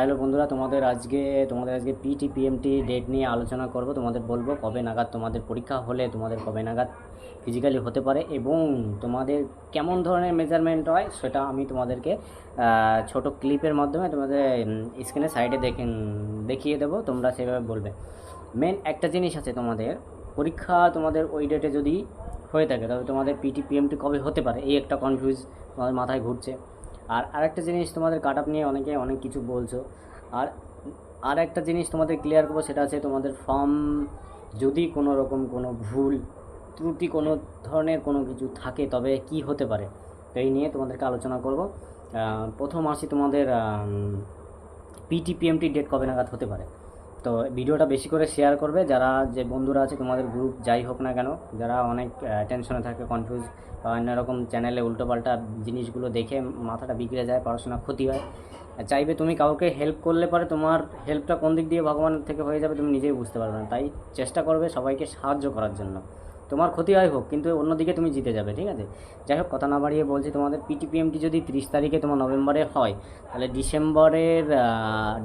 Hello বন্ধুরা, তোমাদের আজকে তোমাদের আজকে পিটি পিএমটি ডেট নিয়ে আলোচনা করব। তোমাদের বলব কবে নাগাদ তোমাদের পরীক্ষা হলে তোমাদের কবে নাগাদ ফিজিক্যালি হতে পারে এবং তোমাদের কেমন ধরনের মেজারমেন্ট হয় সেটা আমি তোমাদেরকে ছোট ক্লিপের মাধ্যমে তোমাদের স্ক্রিনে সাইডে দেখে, দেখিয়ে দেবো, তোমরা সেভাবে বলবে। মেন একটা জিনিস আছে তোমাদের, পরীক্ষা তোমাদের ওই ডেটে যদি হয়ে থাকে তবে তোমাদের পিটি পিএমটি কবে হতে পারে? এই একটা কনফিউজ তোমাদের মাথায় ঘুরছে। আর আরেকটা জিনিস তোমাদের কাট আপ নিয়ে অনেকে অনেক কিছু বলছো। আর আর একটা জিনিস তোমাদের ক্লিয়ার করব, সেটা আছে তোমাদের ফর্ম যদি কোনো রকম কোনো ভুল, ত্রুটি কোনো ধরনের কোনো কিছু থাকে, তবে কি হতে পারে? এই নিয়ে তোমাদেরকে আলোচনা করব। প্রথম আসি তোমাদের পিটিপিএমটি ডেট কবে নাগাদ হতে পারে? তো ভিডিওটা বেশি করে শেয়ার করবে। যারা যে বন্ধুরা আছে, তোমাদের গ্রুপ যাই হোক না কেন, যারা অনেক টেনশনে থাকে কনফিউজ বা অন্য রকম চ্যানেলে উল্টোপাল্টা জিনিসগুলো দেখে মাথাটা বিগড়ে যায়, পড়াশোনা ক্ষতি হয়, চাইবে তুমি কাউকে হেল্প করলে পরে তোমার হেল্পটা কোন দিক দিয়ে ভগবানের থেকে হয়ে যাবে তুমি নিজেই বুঝতে পারবে না। তাই চেষ্টা করবে সবাইকে সাহায্য করার জন্য। তোমার ক্ষতি হয় হোক, কিন্তু অন্যদিকে তুমি জিতে যাবে, ঠিক আছে? যাই হোক, কথা না বাড়িয়ে বলছি, তোমাদের পিটিপিএমটি যদি তিরিশ তারিখে তোমার নভেম্বরে হয়, তাহলে ডিসেম্বরের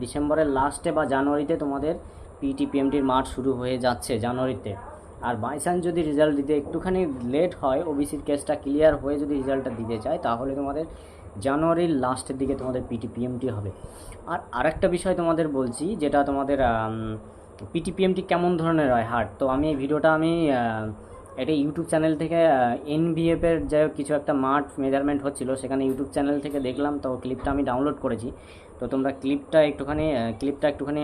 ডিসেম্বরের লাস্টে বা জানুয়ারিতে তোমাদের পিটিপিএমটির মাঠ শুরু হয়ে যাচ্ছে জানুয়ারিতে। আর বাই চান্স যদি রেজাল্ট দিতে একটুখানি লেট হয় ওবিসির কেসটা ক্লিয়ার হয়ে যদি রেজাল্টটা দিতে চায়, তাহলে তোমাদের জানুয়ারির লাস্টের দিকে তোমাদের পিটিপিএমটি হবে। আর আরেকটা বিষয় তোমাদের বলছি, যেটা তোমাদের পিটিপিএমটি কেমন ধরনের হয় হার্ট তো আমি এই ভিডিওটা আমি এটা ইউটিউব চ্যানেল থেকে এনভিএফের যাই হোক কিছু একটা মাঠ মেজারমেন্ট হচ্ছিল, সেখানে ইউটিউব চ্যানেল থেকে দেখলাম, তো ক্লিপটা আমি ডাউনলোড করেছি। তো তোমরা ক্লিপটা একটুখানি ক্লিপটা একটুখানি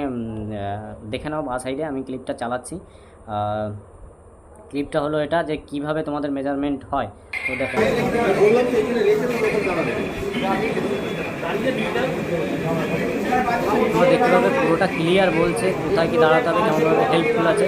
দেখে নাও বা সাইডে আমি ক্লিপটা চালাচ্ছি। ক্লিপটা হলো এটা যে কীভাবে তোমাদের মেজারমেন্ট হয়। তো দেখো। দেখতে পাবে পুরোটা ক্লিয়ার বলছে, কোথায় কি দাঁড়াতে হবে, কেমনভাবে হেল্পফুল আছে।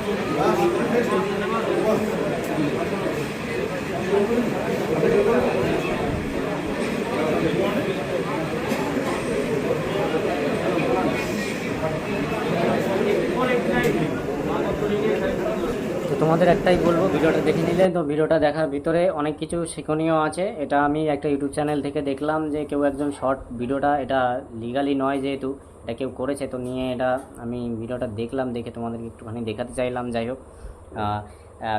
তোমাদের একটাই বলব, ভিডিওটা দেখে নিলে। তো ভিডিওটা দেখার ভিতরে অনেক কিছু শিক্ষণীয় আছে। এটা আমি একটা ইউটিউব চ্যানেল থেকে দেখলাম যে কেউ একজন শর্ট ভিডিওটা, এটা লিগালি নয় যেহেতু, এটা কেউ করেছে, তো নিয়ে এটা আমি ভিডিওটা দেখলাম, দেখে তোমাদেরকে একটুখানি দেখাতে চাইলাম, যাই হোক।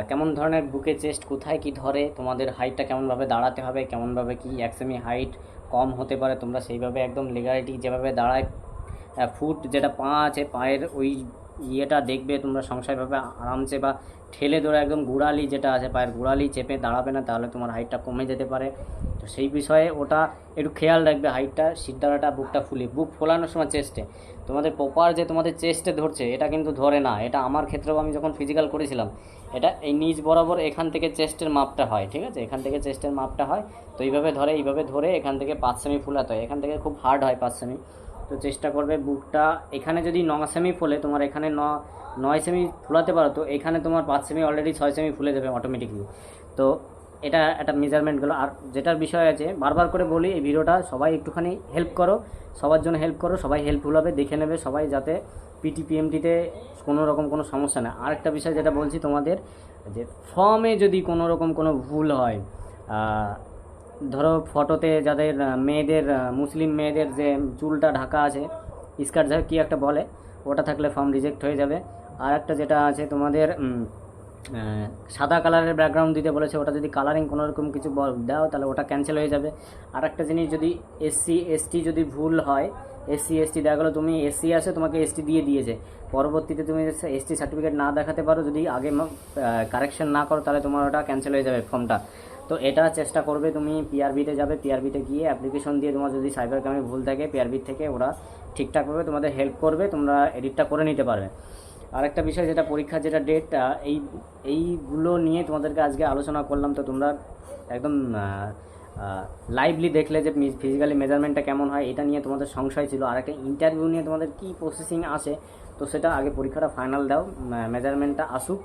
কেমন ধরনের বুকে চেস্ট কোথায় কি ধরে, তোমাদের হাইটটা কেমনভাবে দাঁড়াতে হবে, কেমনভাবে কি এক সেমি হাইট কম হতে পারে, তোমরা সেইভাবে একদম লিগালিটি যেভাবে দাঁড়ায় ফুট যেটা পা আছে, পায়ের ওই ইয়েটা দেখবে, তোমরা সংশয়ভাবে আরামসে বা ঠেলে ধরে একদম গুড়ালি যেটা আছে, পায়ের গুড়ালি চেপে দাঁড়াবে না, তাহলে তোমার হাইটটা কমে যেতে পারে। তো সেই বিষয়ে ওটা একটু খেয়াল রাখবে, হাইটটা সিদ্ধারাটা বুকটা ফুলি বুক ফোলানোর সময় চেস্টে। তোমাদের প্রপার যে তোমাদের চেস্টে ধরছে, এটা কিন্তু ধরে না। এটা আমার ক্ষেত্রেও আমি যখন ফিজিক্যাল করেছিলাম, এটা এই নিজ বরাবর এখান থেকে চেস্টের মাপটা হয়, ঠিক আছে? এখান থেকে চেস্টের মাপটা হয়, তো এইভাবে ধরে এইভাবে ধরে এখান থেকে পাঁচ সেমি ফুলাতে হয়। এখান থেকে খুব হার্ড হয় পাঁচ সেমি তো চেষ্টা করবে বুকটা। এখানে যদি ন সেমি ফুলে, তোমার এখানে ন, নয় সেমি ফুলাতে পারো, তো এখানে তোমার পাঁচ সেমি অলরেডি ছয় সেমি ফুলে যাবে অটোমেটিকলি তো এটা একটা মেজারমেন্টগুলো আর যেটার বিষয় আছে, বারবার করে বলি, এই ভিডিওটা সবাই একটুখানি হেল্প করো। সবার জন্য হেল্প করো, সবাই হেল্পফুল হবে, দেখে নেবে সবাই যাতে পিটিপিএমটিতে কোনো রকম কোনো সমস্যা না। আরেকটা বিষয় যেটা বলছি তোমাদের, যে ফর্মে যদি কোনো রকম কোনো ভুল হয় ধরো ফটোতে যাদের মেয়েদের মুসলিম মেয়েদের যে চুলটা ঢাকা আছে, স্কার্ট যা কী একটা বলে, ওটা থাকলে ফর্ম রিজেক্ট হয়ে যাবে। আর একটা যেটা আছে তোমাদের সাদা কালারের ব্যাকগ্রাউন্ড দিতে বলেছে, ওটা যদি কালারিং কোনো রকম কিছু দাও, তাহলে ওটা ক্যান্সেল হয়ে যাবে। আর একটা জিনিস যদি এসসি এসটি যদি ভুল হয় এসসি এসটি দেখা গেলো, তুমি এসসি আছে তোমাকে এসটি দিয়ে দিয়েছে। পরবর্তীতে তুমি এসটি সার্টিফিকেট না দেখাতে পারো, যদি আগে কারেকশন না করো, তাহলে তোমার ওটা ক্যান্সেল হয়ে যাবে ফর্মটা তো এটা চেষ্টা করবে তুমি পিআরবিতে যাবে পিআরবিতে গিয়ে অ্যাপ্লিকেশন দিয়ে তোমার যদি সাইবার ক্রাইমে ভুল থাকে পিআরবি থেকে ওরা ঠিকঠাকভাবে তোমাদের হেল্প করবে, তোমরা এডিটটা করে নিতে পারবে। আরেকটা বিষয় যেটা পরীক্ষার যেটা ডেটটা এই, এইগুলো নিয়ে তোমাদেরকে আজকে আলোচনা করলাম, তো তোমরা একদম লাইভলি দেখলে যে ফিজিক্যালি মেজারমেন্টটা কেমন হয়, এটা নিয়ে তোমাদের সংশয় ছিল। আর একটা ইন্টারভিউ নিয়ে তোমাদের কী প্রসেসিং আছে তো সেটা আগে পরীক্ষাটা ফাইনাল দাও মেজারমেন্টটা আসুক।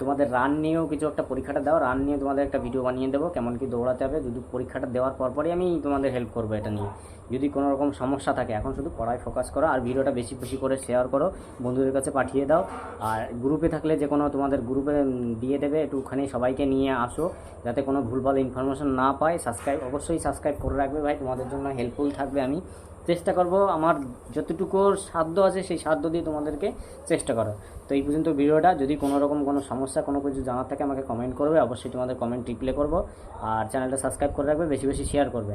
তোমাদের রান নিয়েও কিছু একটা পরীক্ষাটা দাও। রান নিয়ে তোমাদের একটা ভিডিও বানিয়ে দেবো, কেমন কি দৌড়াতে হবে। যদি পরীক্ষাটা দেওয়ার পরপরই আমি তোমাদের হেল্প করব এটা নিয়ে। যদি কোনো রকম সমস্যা থাকে, এখন শুধু পড়ায় ফোকাস করো আর ভিডিওটা বেশি বেশি করে শেয়ার করো, বন্ধুদের কাছে পাঠিয়ে দাও। আর গ্রুপে থাকলে যে কোনো তোমাদের গ্রুপে দিয়ে দেবে, একটুখানি সবাইকে নিয়ে আসো, যাতে কোনো ভুলভাল ইনফরমেশন না পায়। সাবস্ক্রাইব অবশ্যই সাবস্ক্রাইব করে রাখবে ভাই, তোমাদের জন্য হেল্পফুল থাকবে আমি। চেষ্টা করব, আমার যতটুকু সাধ্য আছে সেই সাধ্য দিয়ে তোমাদেরকে চেষ্টা করো তো এই পর্যন্ত ভিডিওটা, যদি কোনো রকম কোনো সমস্যা, কোনো কিছু জানার থাকে আমাকে কমেন্ট করবে, অবশ্যই তোমাদের কমেন্ট রিপ্লে করব। আর চ্যানেলটা সাবস্ক্রাইব করে রাখবে, বেশি বেশি শেয়ার করবে।